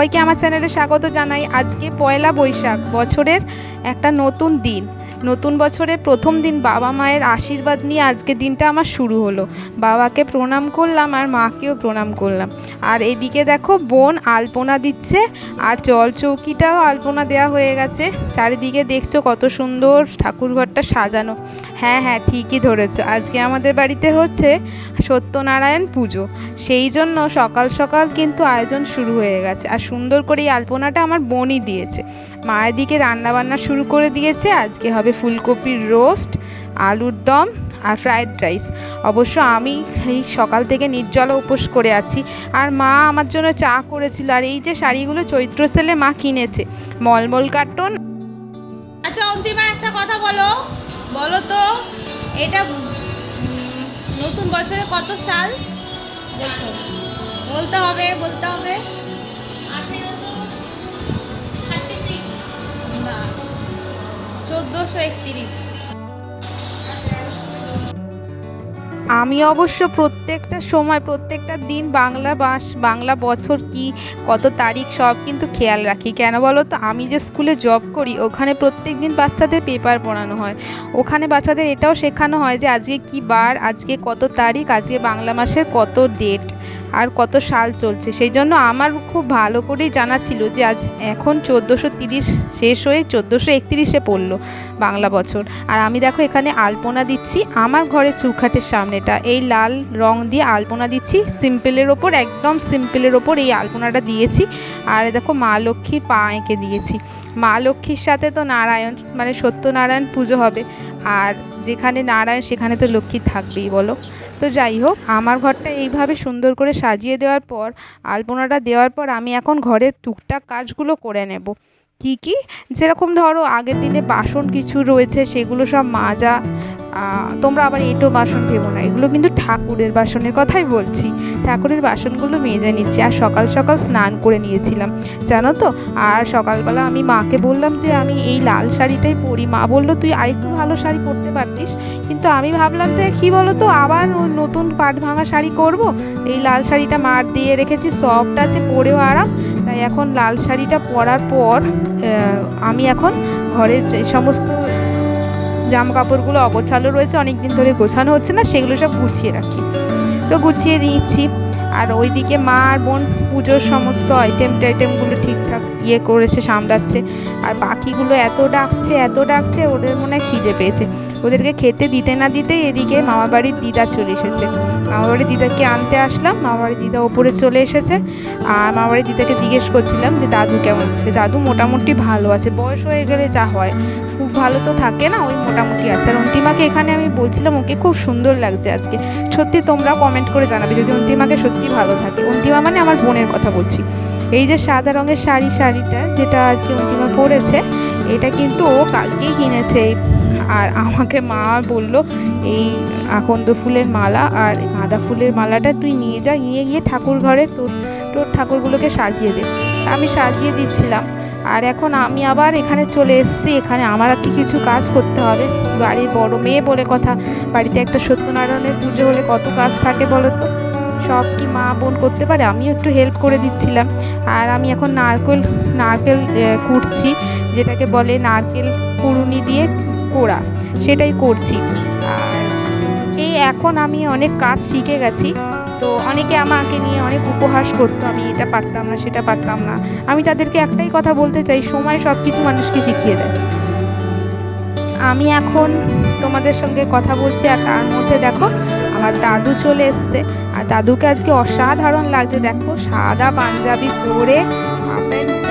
সবাইকে আমার চ্যানেলে স্বাগত জানাই। আজকে পয়লা বৈশাখ বছরের একটা নতুন দিন। নতুন বছরের প্রথম দিন বাবা মায়ের আশীর্বাদ নিয়ে আজকে দিনটা আমার শুরু হলো। বাবাকে প্রণাম করলাম আর মাকেও প্রণাম করলাম। আর এদিকে দেখো বোন আলপনা দিচ্ছে আর জল চৌকিটাও আলপনা দেওয়া হয়ে গেছে। চারিদিকে দেখছ কত সুন্দর ঠাকুরঘরটা সাজানো। হ্যাঁ হ্যাঁ ঠিকই ধরেছো। আজকে আমাদের বাড়িতে হচ্ছে সত্যনারায়ণ পুজো। সেই জন্য সকাল সকাল কিন্তু আয়োজন শুরু হয়ে গেছে। আর সুন্দর করে এই আলপনাটা আমার বোনই দিয়েছে। মায়ের দিকে রান্না বান্না শুরু করে দিয়েছে। আজকে হবে ফুলকপির রোস্ট, আলুর দম আর ফ্রায়েড রাইস। অবশ্য আমি এই সকাল থেকে নির্জলা উপোস করে আছি। আর মা আমার জন্য চা করেছিল। আর এই যে শাড়িগুলো চৈত্র সেলে মা কিনেছে, মলমল কার্টন। আচ্ছা অন্তিমা একটা কথা বলো। বলো তো, এটা নতুন বছরে কত সাল? বলতে হবে বলতে হবে। চোদ্দোশো একত্রিশ। আমি অবশ্য প্রত্যেকটা সময়, প্রত্যেকটা দিন বাংলা মাস বাংলা বছর কি, কত তারিখ সব কিন্তু খেয়াল রাখি। কেন বলো তো? আমি যে স্কুলে জব করি, ওখানে প্রত্যেক দিন বাচ্চাদের পেপার পড়ানো হয়। ওখানে বাচ্চাদের এটাও শেখানো হয় যে আজকে কি বার, আজকে কত তারিখ, আজকে বাংলা মাসের কত ডেট আর কত সাল চলছে। সেই জন্য আমার খুব ভালো করেই জানা ছিল যে আজ এখন চোদ্দোশো তিরিশ শেষ হয়ে চোদ্দোশো একত্রিশে পড়ল বাংলা বছর। আর আমি দেখো এখানে আলপনা দিচ্ছি, আমার ঘরে চৌখাটের সামনেটা এই লাল রং দিয়ে আলপনা দিচ্ছি। সিম্পলের ওপর, একদম সিম্পলের ওপর এই আলপনাটা দিয়েছি। আর দেখো, মা লক্ষ্মীর পা এঁকে দিয়েছি। মা লক্ষ্মীর সাথে তো নারায়ণ মানে সত্যনারায়ণ পুজো হবে। আর যেখানে নারায়ণ, সেখানে তো লক্ষ্মী থাকবেই, বলো। তো যাই হোক, আমার ঘরটা এইভাবে সুন্দর করে সাজিয়ে দেওয়ার পর, আলপনাটা দেওয়ার পর আমি এখন ঘরের টুকটাক কাজগুলো করে নেব। কী কী? যেরকম ধরো, আগের দিনে বাসন কিছু রয়েছে, সেগুলো সব মাজা তোমরা আবার এঁটো বাসন ভেবো না। এগুলো কিন্তু ঠাকুরের বাসনের কথাই বলছি। ঠাকুরের বাসনগুলো মেজে নিচ্ছি আর সকাল সকাল স্নান করে নিয়েছিলাম। জানো তো? আর সকালবেলা আমি মাকে বললাম যে, আমি এই লাল শাড়িটাই পরি। মা বলল, তুই আরেকটু ভালো শাড়ি পরতে পারতিস। কিন্তু আমি ভাবলাম যে, কী বলো তো আবার নতুন পাট ভাঙা শাড়ি করব? এই লাল শাড়িটা মার দিয়ে রেখেছি, সফট আছে, পরেও আরাম। তাই এখন লাল শাড়িটা পরার পর আমি এখন ঘরের সমস্ত জামা কাপড়গুলো অগোছালো রয়েছে অনেক দিন ধরে গোছানো হচ্ছে না, সেগুলো সব গুছিয়ে রাখি। তো গুছিয়ে নিয়েছি আর ওইদিকে মা আর বোন পুজোর সমস্ত আইটেম টাইটেমগুলো ঠিকঠাক ইয়ে করেছে, সামলাচ্ছে। আর বাকিগুলো এত ডাকছে এত ডাকছে, ওদের মনে হয় খিদে পেয়েছে। ওদেরকে খেতে দিতে না দিতে এদিকে মামাবাড়ির দিদা চলে এসেছে। মামাবাড়ির দিদাকে আনতে আসলাম, মামাবাড়ির দিদা ওপরে চলে এসেছে। আর মামাবাড়ির দিদাকে জিজ্ঞেস করছিলাম যে, দাদু কেমন আছে? দাদু মোটামুটি ভালো আছে, বয়স হয়ে গেলে যা হয়। খুব ভালো তো থাকে না, ওই মোটামুটি আছে। আর অন্তিমাকে এখানে আমি বলছিলাম, ওকে খুব সুন্দর লাগছে আজকে। সত্যি তোমরা কমেন্ট করে জানাবে যদি অন্তিমাকে সত্যি ভালো থাকে। অন্তিমা মানে আমার বোনের কথা বলছি। এই যে সাদা রঙের শাড়ি শাড়িটা যেটা আর কি অন্তিমা পরেছে, এটা কিন্তু ও কালকেই কিনেছে। আর আমাকে মা বলল, এই আকন্দ ফুলের মালা আর গাঁদা ফুলের মালাটা তুই নিয়ে যা নিয়ে গিয়ে ঠাকুর ঘরে তোর তোর ঠাকুরগুলোকে সাজিয়ে দে। আমি সাজিয়ে দিচ্ছিলাম। আর এখন আমি আবার এখানে চলে এসেছি, এখানে আমার আর কি কিছু কাজ করতে হবে। বাড়ির বড় মেয়ে বলে কথা, বাড়িতে একটা সত্যনারায়ণের পুজো হলে কত কাজ থাকে বলো তো সব কি মা বোন করতে পারে? আমিও একটু হেল্প করে দিচ্ছিলাম। আর আমি এখন নারকেল নারকেল কুটছি, যেটাকে বলে নারকেল কুড়ুনি দিয়ে কোড়া, সেটাই করছি। এই এখন আমি অনেক কাজ শিখে গেছি। তো অনেকে আমাকে নিয়ে অনেক উপহাস করতো, আমি এটা পারতাম না, সেটা পারতাম না। আমি তাদেরকে একটাই কথা বলতে চাই, সময় সব কিছু মানুষকে শিখিয়ে দেয়। আমি এখন তোমাদের সঙ্গে কথা বলছি, আর তার মধ্যে দেখো আমার দাদু চলে এসছে। আর দাদুকে আজকে অসাধারণ লাগছে। দেখো, সাদা পাঞ্জাবি পরে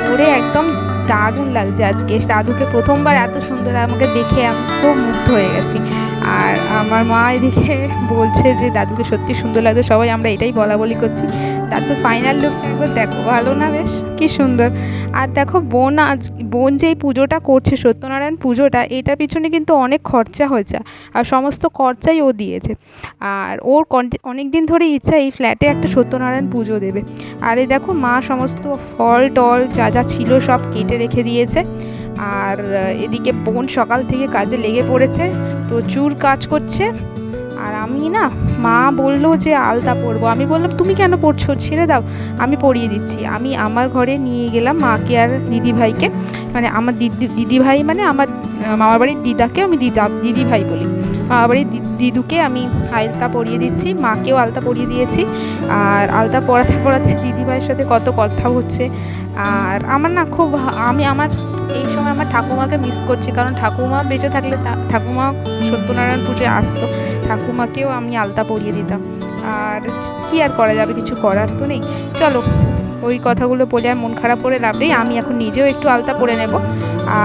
পরে একদম দারুণ লাগছে আজকে। দাদুকে প্রথমবার এত সুন্দর, আমাকে দেখে আমি খুব মুগ্ধ হয়ে গেছি। আর আমার মা এদিকে বলছে যে, দাদুকে সত্যি সুন্দর লাগছে, সবাই আমরা এটাই বলা বলি করছি। দাদু ফাইনাল লুকটা একবার দেখো, ভালো না বেশ? কি সুন্দর। আর দেখো, বোন আজ, বোন যে পুজোটা করছে, সত্যনারায়ণ পুজোটা, এটার পিছনে কিন্তু অনেক খরচা হয়েছে, আর সমস্ত খরচাই ও দিয়েছে। আর ওর অনেক দিন ধরে ইচ্ছা এই ফ্ল্যাটে একটা সত্যনারায়ণ পুজো দেবে। আর এই দেখো, মা সমস্ত ফল টল যা যা ছিল সব কেটে রেখে দিয়েছে। আর এদিকে বোন সকাল থেকে কাজে লেগে পড়েছে প্রচুর কাজ করছে। আর আমি না, মা বলল যে আলতা পরবো। আমি বললাম, তুমি কেন পড়ছো ছেড়ে দাও। আমি পরিয়ে দিচ্ছি। আমি আমার ঘরে নিয়ে গেলাম মাকে আর দিদিভাইকে। মানে আমার দিদি, দিদিভাই মানে আমার মামার বাড়ির দিদাকে আমি দিদা, দিদিভাই বলি। মামার বাড়ির দিদুকে আমি আলতা পরিয়ে দিচ্ছি, মাকেও আলতা পরিয়ে দিয়েছি। আর আলতা পরাতে পরাতে দিদিভাইয়ের সাথে কত কথা হচ্ছে। আর আমার না খুব, আমি আমার এই সময় আমার ঠাকুমাকে মিস করছি, কারণ ঠাকুমা বেঁচে থাকলে ঠাকুমা সত্যনারায়ণ পুজোয় আসতো, ঠাকুমাকেও আমি আলতা পরিয়ে দিতাম। আর কি আর করা যাবে, কিছু করার তো নেই। চলো, ওই কথাগুলো বলে আর মন খারাপ করে লাভ নেই, আমি এখন নিজেও একটু আলতা পরে নেব।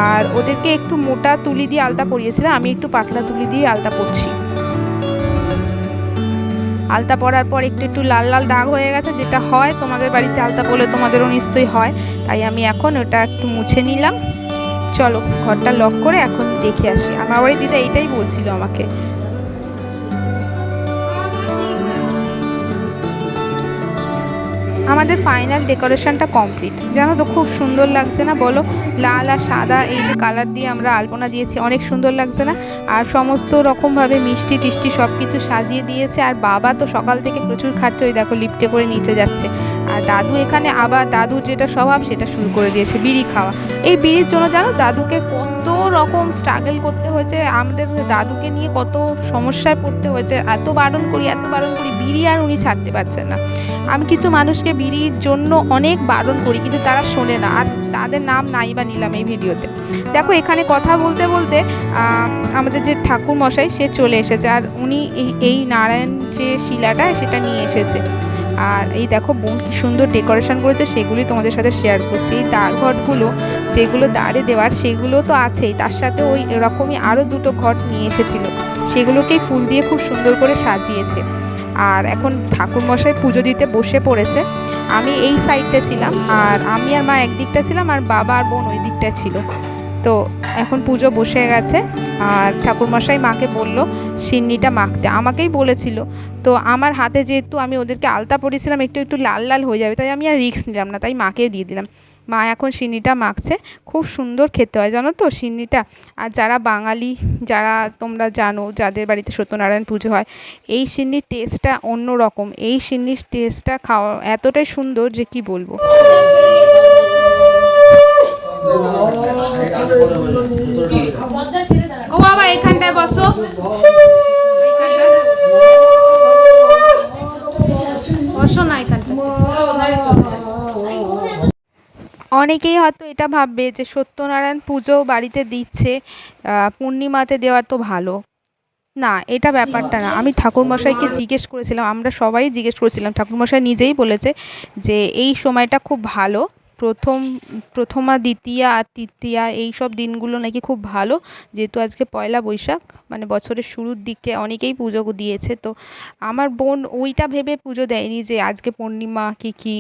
আর ওদেরকে একটু মোটা তুলি দিয়ে আলতা পরিয়েছিলাম, আমি একটু পাতলা তুলি দিয়ে আলতা পরছি। আলতা পরার পর একটু একটু লাল লাল দাগ হয়ে গেছে, যেটা হয় তোমাদের বাড়িতে আলতা পরলে তোমাদেরও নিশ্চয়ই হয়। তাই আমি এখন ওটা একটু মুছে নিলাম। চলো, ঘরটা লক করে এখন দেখে আসি। আমার বাড়ি দিদা এইটাই বলছিল আমাকে। আমাদের ফাইনাল ডেকোরেশনটা কমপ্লিট জানো তো খুব সুন্দর লাগছে না বলো? লাল আর সাদা এই যে কালার দিয়ে আমরা আলপনা দিয়েছি, অনেক সুন্দর লাগছে না? আর সমস্ত রকমভাবে মিষ্টি টিষ্টি সব কিছু সাজিয়ে দিয়েছে, আর বাবা তো সকাল থেকে প্রচুর খাচ্ছে, ওই দেখো লিফটে করে নিচে যাচ্ছে। আর দাদু এখানে আবার, দাদুর যেটা স্বভাব, সেটা শুরু করে দিয়েছে, বিড়ি খাওয়া। এই বিড়ির জন্য জানো, দাদুকে কত রকম স্ট্রাগল করতে হয়েছে, আমাদের দাদুকে নিয়ে কত সমস্যায় পড়তে হয়েছে, এত বারণ করি, এত বারণ করি, বিড়ি আর উনি ছাড়তে পারছেন না। আমি কিছু মানুষকে বিড়ির জন্য অনেক বারণ করি, কিন্তু তারা শোনে না। আর তাদের নাম নাই বা নিলাম এই ভিডিওতে। দেখো, এখানে কথা বলতে বলতে আমাদের যে ঠাকুর মশাই সে চলে এসেছে। আর উনি এই এই নারায়ণ যে শিলাটা, সেটা নিয়ে এসেছে। আর এই দেখো, বোন কি সুন্দর ডেকোরেশন করেছে, সেগুলি তোমাদের সাথে শেয়ার করছি। এই দ্বারঘটগুলো যেগুলো দাঁড়ে দেওয়ার, সেগুলো তো আছেই। তার সাথে ওই এরকমই আরও দুটো ঘট নিয়ে এসেছিল। সেগুলোকেই ফুল দিয়ে খুব সুন্দর করে সাজিয়েছে। আর এখন ঠাকুরমশাই পুজো দিতে বসে পড়েছে। আমি এই সাইডটা ছিলাম আর আমি আর মা একদিকটা ছিলাম আর বাবা আর বোন ওই দিকটা ছিল। তো এখন পুজো বসে গেছে আর ঠাকুরমশাই মাকে বলল, সিন্নিটা মাখতে। আমাকেই বলেছিল। তো আমার হাতে যেহেতু আমি ওদেরকে আলতা পরিয়েছিলাম, একটু একটু লাল লাল হয়ে যাবে, তাই আমি আর রিস্ক নিলাম না, তাই মাকে দিয়ে দিলাম। মা এখন সিন্নিটা মাখছে। খুব সুন্দর খেতে হয়, জানো তো সিন্নিটা। আর যারা বাঙালি, যারা তোমরা জানো, যাদের বাড়িতে সত্যনারায়ণ পুজো হয়, এই সিন্নির টেস্টটা অন্য রকম এই সিন্নির টেস্টটা খাওয়া এতটাই সুন্দর যে কি বলব। ও বাবা, এখানটায় বসো এইখানটায়। বসো না এখানটায় অনেকেই হয়তো এটা ভাববে যে সত্যনারায়ণ পুজো বাড়িতে দিচ্ছে পূর্ণিমাতে দেওয়া তো ভালো। না, এটা ব্যাপারটা না। আমি ঠাকুরমশাইকে জিজ্ঞেস করেছিলাম, আমরা সবাই জিজ্ঞেস করেছিলাম। ঠাকুরমশাই নিজেই বলেছে যে এই সময়টা খুব ভালো। প্রথম, প্রথমা, দ্বিতীয়া আর তৃতীয়া এই সব দিনগুলো নাকি খুব ভালো। যেহেতু আজকে পয়লা বৈশাখ মানে বছরের শুরুর দিকে অনেকেই পুজো দিয়েছে। তো আমার বোন ওইটা ভেবে পুজো দেয়নি যে আজকে পূর্ণিমা, কি কি।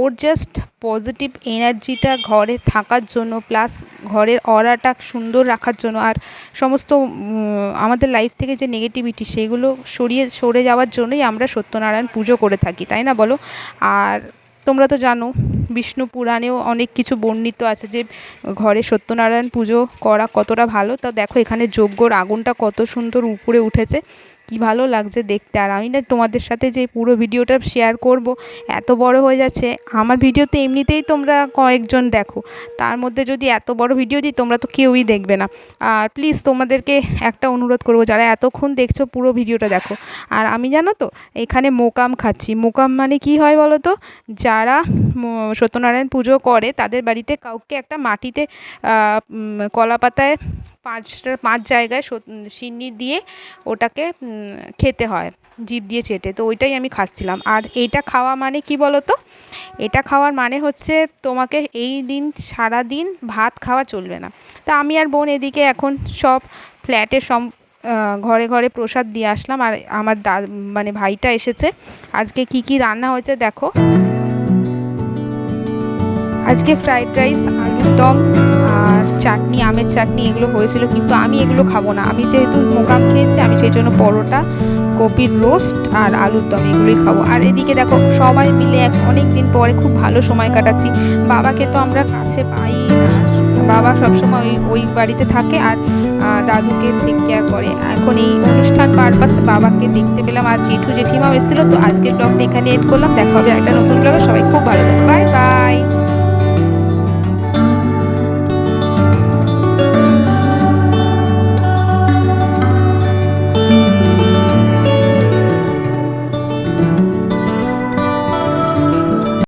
ওর জাস্ট পজিটিভ এনার্জিটা ঘরে থাকার জন্য প্লাস ঘরের অরাটা সুন্দর রাখার জন্য আর সমস্ত আমাদের লাইফ থেকে যে নেগেটিভিটি সেগুলো সরিয়ে, সরে যাওয়ার জন্যই আমরা সত্যনারায়ণ পুজো করে থাকি, তাই না বলো? আর তোমরা তো জানো, বিষ্ণু পুরাণেও অনেক কিছু বর্ণিত আছে যে ঘরে সত্যনারায়ণ পুজো করা কতটা ভালো। তা দেখো এখানে যজ্ঞর আগুনটা কত সুন্দর উপরে উঠেছে। কি ভালো লাগছে দেখতে। আর আমি না তোমাদের সাথে যে পুরো ভিডিওটা শেয়ার করব এত বড় হয়ে যাচ্ছে। আমার ভিডিওতে এমনিতেই তোমরা কয়েকজন দেখো। তার মধ্যে যদি এত বড় ভিডিও দিই তোমরা তো কেউই দেখবে না। আর প্লিজ তোমাদেরকে একটা অনুরোধ করব যারা এতক্ষণ দেখছ পুরো ভিডিওটা দেখো। আর আমি জানো তো এখানে মোকাম খাচ্ছি। মোকাম মানে কি হয় বলো তো? যারা সত্যনারায়ণ পুজো করে তাদের বাড়িতে কাউকে একটা মাটিতে আহ, উম, কলা পাতায় পাঁচটা পাঁচ জায়গায় সিন্নি দিয়ে ওটাকে খেতে হয় জিভ দিয়ে চেটে। তো ওইটাই আমি খাচ্ছিলাম। আর এইটা খাওয়া মানে কি বলো তো এটা খাওয়ার মানে হচ্ছে তোমাকে এই দিন সারা দিন ভাত খাওয়া চলবে না। তা আমি আর বোন এদিকে এখন সব ফ্ল্যাটে আহ, ঘরে ঘরে প্রসাদ দিয়ে আসলাম। আর আমার দা মানে ভাইটা এসেছে। আজকে কি কি রান্না হয়েছে দেখো। আজকে ফ্রাইড রাইস আলুর দম। চাটনি, আমের চাটনি এগুলো হয়েছিল, কিন্তু আমি এগুলো খাব না। আমি যেহেতু মোকাম খেয়েছি, আমি সেই জন্য পরোটা, কপির রোস্ট আর আলুর দম এগুলোই খাব। আর এদিকে দেখো, সবাই মিলে এক অনেক দিন পরে খুব ভালো সময় কাটাচ্ছি। বাবাকে তো আমরা কাছে পাই না। বাবা সবসময় ওই ওই বাড়িতে থাকে আর দাদুকে টেক কেয়ার করে। এখন এই অনুষ্ঠান পারপাসে বাবাকে দেখতে পেলাম আর জেঠু জেঠিমাও এসেছিল, তো আজকের ব্লগটা এখানে এড করলাম। দেখা হবে একটা নতুন ব্লগে সবাই খুব ভালো থাকে। Bye bye